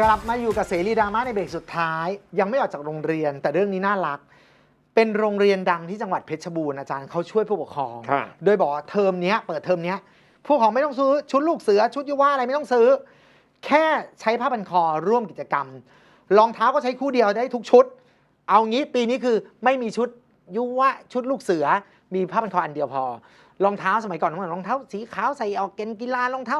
กลับมาอยู่กับเสรีดราม่าในเบรกสุดท้าย ยังไม่ออกจากโรงเรียน แต่เรื่องนี้น่ารัก เป็นโรงเรียนดังที่จังหวัดเพชรบูรณ์อาจารย์เขาช่วยผู้ปกครอง ค่ะ โดยบอกว่าเทอมเนี้ยเปิดเทอมเนี้ยผู้ปกครองไม่ต้องซื้อชุดลูกเสือชุดยุว่าอะไรไม่ต้องซื้อ แค่ใช้ผ้าพันคอร่วมกิจกรรมรองเท้าก็ใช้คู่เดียวได้ทุกชุด เอางี้ปีนี้คือไม่มีชุดยุวะชุดลูกเสือ มีผ้าพันคออันเดียวพอรองเท้าสมัยก่อนน้องรองเท้าสีขาวใส่ออกเกนกีฬารองเท้า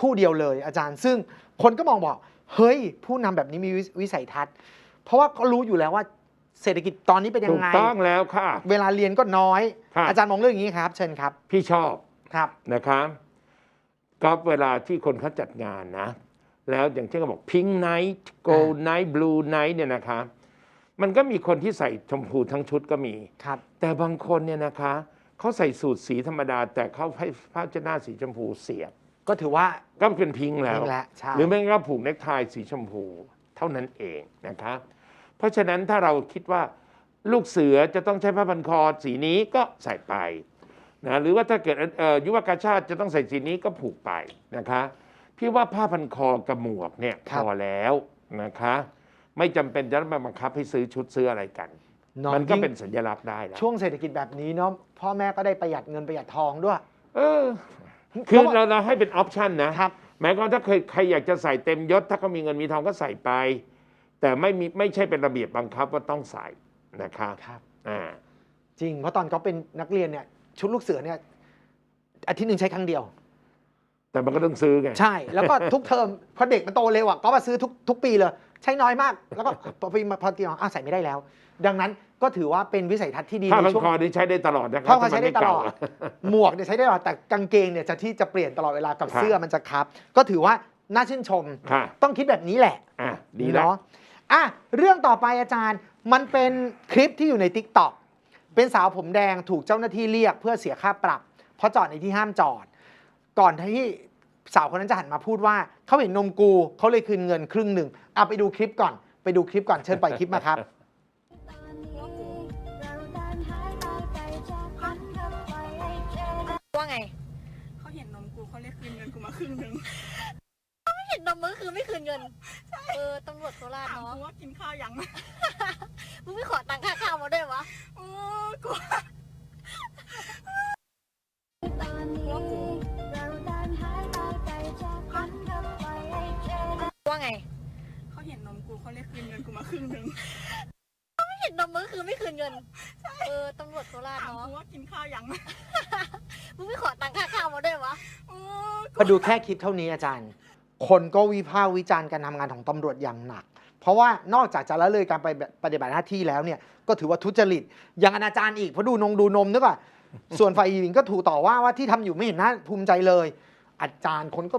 คู่เดียวเลย อาจารย์ซึ่งคนก็มองบอก เฮ้ย ผู้นำแบบนี้มีวิวิสัยทัศน์ เพราะว่าเขารู้อยู่แล้วว่าเศรษฐกิจตอนนี้เป็นยัถูงกไง ต้องแล้วค่ะ เวลาเรียนก็น้อย ครับ อาจารย์มองเรื่องอย่างนี้ครับ เชิญครับพี่ชอบครับนะครับก็เวลาที่คนเขาจัดงานนะ แล้วอย่างเช่นเขาบอก pink night gold night blue night เนี่ยนะคะ มันก็มีคนที่ใส่ชมพูทั้งชุดก็มี ครับแต่บางคนเนี่ยนะคะเขาใส่สูทสีธรรมดา แต่เขาให้ผ้าเช็ดหน้าสีชมพูเสียบ ก็ถือว่าก็เป็นพิงค์แล้วพิงค์แล้วใช่หรือไม่ก็ผูกเนคไทสีชมพูเท่านั้นเองนะคะเพราะฉะนั้นถ้าเราคิดว่าลูกเสือจะต้องใช้ผ้าพันคอสีนี้ก็ใส่ไปนะหรือว่าถ้าเกิดเอ่อยุวกาชาติจะต้องใส่สีนี้ก็ผูกไปนะคะพี่ว่าผ้าพันคอกับหมวกเนี่ยพอแล้วนะคะ ไม่จำเป็นจะต้องมาบังคับให้ซื้อชุดซื้ออะไรกัน อะมันก็ยิ่งเป็นสัญลักษณ์ได้แล้วช่วงเศรษฐกิจแบบนี้เนาะพ่อแม่ก็ได้ประหยัดเงินประหยัดทองด้วย เออ คือเราเราให้เป็นออปชันนะครับแม้ก็ถ้าเคยใครอยากจะใส่เต็มยศ ถ้าเขามีเงินมีทองก็ใส่ไป แต่ไม่มีไม่ใช่เป็นระเบียบบังคับว่าต้องใส่นะคะครับ อ่าจริง เพราะตอนเขาเป็นนักเรียนเนี่ยชุดลูกเสือเนี่ยอาทิตย์หนึ่งใช้ครั้งเดียว แต่มันก็ต้องซื้อไง ใช่ แล้วก็ทุกเทอมพอเด็กมันโตเร็วอะก็มาซื้อทุกทุกปีเลย ใช้น้อยมาก แล้วก็พอปีมาพอตีมาอ้าวใส่ไม่ได้แล้ว ดังนั้น ก็ถือว่าเป็นวิสัยทัศน์ที่ดีผ้าในพันช่วง คอนี่ใช้ได้ตลอดนะครัผ้าพันคอใช้ได้ตลอด ถ้ามันม่เก่า หมวกเนี่ยใช้ได้ตลอดแต่กางเกงเนี่ยจะที่จะเปลี่ยนตลอดเวลากับครับ เสื้อมันจะครับ ก็ถือว่าน่าชื่นชม ค่ะต้องคิดแบบนี้แหละอะดีแล้ว เนาะอะเรื่องต่อไปอาจารย์มันเป็นคลิปที่อยู่ใน t ิ k t o k เป็นสาวผมแดงถูกเจ้าหน้าที่เรียกเพื่อเสียค่าปรับ เพราะจอดในที่ห้ามจอด ก่อนที่สาวคนนั้นจะหันมาพูดว่าเขาเห็นนมกูเขาเลยคืนเงินครึ่งหนึ่งอะไปดูคลิปก่อน ไปดูคลิปก่อนเชิญปล่อยคลิปมาครับ ไง เขาเห็นนมกูเขาเลยคืนเงินกูมาครึ่งหนึ่งไม่เห็นนมมึงคือไม่คืนเงิน เออตำรวจโคราชถามเนาะ กูว่ากินข้าวยังมึงไม่ขอตังค่าข้าวมาด้วยวะโอ้กูว่าไง เขาเห็นนมกูเขาเลยคืนเงินกูมาครึ่งหนึ่งไม่เห็นนมมึงคือไม่คืนเงิน เออตำรวจโคราชถามเนาะ กูว่ากินข้าวยัง มาด้วยวะพอดูแค่คลิปเท่านี้อาจารย์ คนก็วิพากษ์วิจารณ์การทำงานของตำรวจอย่างหนัก เพราะว่านอกจากจะละเลยการไปปฏิบัติหน้าที่แล้วเนี่ยก็ถือว่าทุจริตย่างอนาจารอีกเพราะดูนงดูนมนึกว่า ส่วนฝ่ายหญิงก็ถูกต่อว่าว่าที่ทำอยู่ไม่เห็นน่าภูมิใจเลย อาจารย์คนก็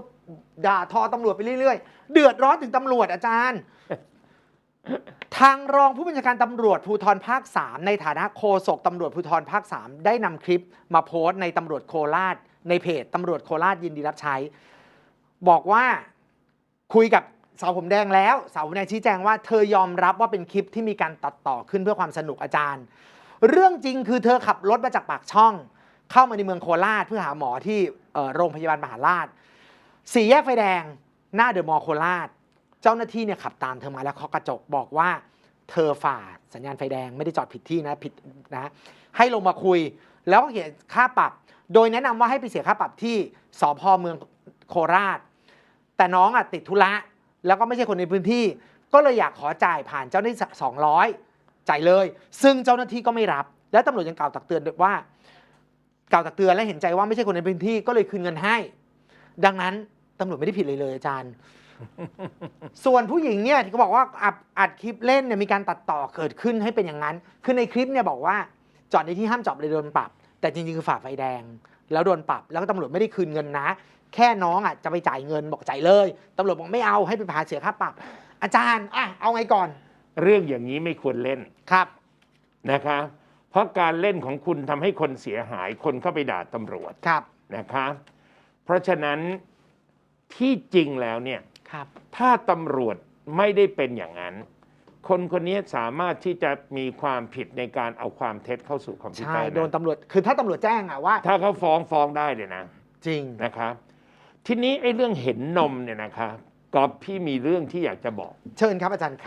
ด่าทอตำรวจไปเรื่อยๆ เดือดร้อนถึงตำรวจอาจารย์ ทางรองผู้บัญชาการตำรวจภูธรภาค 3 ในฐานะโฆษกตำรวจภูธรภาค 3 ได้นำคลิปมาโพสต์ในตำรวจโคราช ในเพจตำรวจโคราชยินดีรับใช้ บอกว่าคุยกับสาวผมแดงแล้วสาวผมแดงชี้แจงว่าเธอยอมรับว่าเป็นคลิปที่มีการตัดต่อขึ้นเพื่อความสนุกอาจารย์ เรื่องจริงคือเธอขับรถมาจากปากช่อง เข้ามาในเมืองโคราชเพื่อหาหมอที่โรงพยาบาลมหาราชสี่แยกไฟแดงหน้าเดอะมอลล์โคราช เจ้าหน้าที่เนี่ยขับตามเธอมาแล้วเคาะกระจกบอกว่า เธอฝ่าสัญญาณไฟแดงไม่ได้จอดผิดที่นะผิดนะให้ลงมาคุย แล้วก็เขียนค่าปรับ โดยแนะนำว่าให้ไปเสียค่าปรับที่สพเมืองโคราช แต่น้องอะติดธุระแล้วก็ไม่ใช่คนในพื้นที่ ก็เลยอยากขอจ่ายผ่านเจ้าหน้าที่สองร้อยจ่ายเลย ซึ่งเจ้าหน้าที่ก็ไม่รับ และตำรวจยังกล่าวตักเตือนด้วยว่ากล่าวตักเตือนและเห็นใจว่าไม่ใช่คนในพื้นที่ก็เลยคืนเงินให้ ดังนั้นตำรวจไม่ได้ผิดเลยเลยอาจารย์ ส่วนผู้หญิงเนี่ยที่เขาบอกว่าอัดอัดคลิปเล่นเนี่ยมีการตัดต่อเกิดขึ้นให้เป็นอย่างนั้น คือในคลิปเนี่ยบอกว่าจอดในที่ห้ามจอดเลยโดนปรับ แต่จริงๆคือฝ่าไฟแดง แล้วโดนปรับแล้วก็ตำรวจไม่ได้คืนเงินนะ แค่น้องอะจะไปจ่ายเงินบอกจ่ายเลยตำรวจบอกไม่เอาให้ไปพาเสียค่าปรับ อาจารย์อะเอาไงก่อนเรื่องอย่างนี้ไม่ควรเล่นครับนะคะ เพราะการเล่นของคุณทำให้คนเสียหายคนเข้าไปด่าตำรวจครับนะคะ เพราะฉะนั้นที่จริงแล้วเนี่ยครับ ถ้าตำรวจไม่ได้เป็นอย่างนั้น คนคนนี้สามารถที่จะมีความผิดในการเอาความเท็จเข้าสู่คอมพิวใช่เตอร์โดนนะตำรวจคือถ้าตำรวจแจ้งอะว่า ถ้าเขาฟ้องฟ้องได้เลยนะจริง นะครับทีนี้ไอ้เรื่องเห็นนมเนี่ยนะครับกอบพี่มีเรื่องที่อยากจะบอก เชิญครับอาจารย์ครับ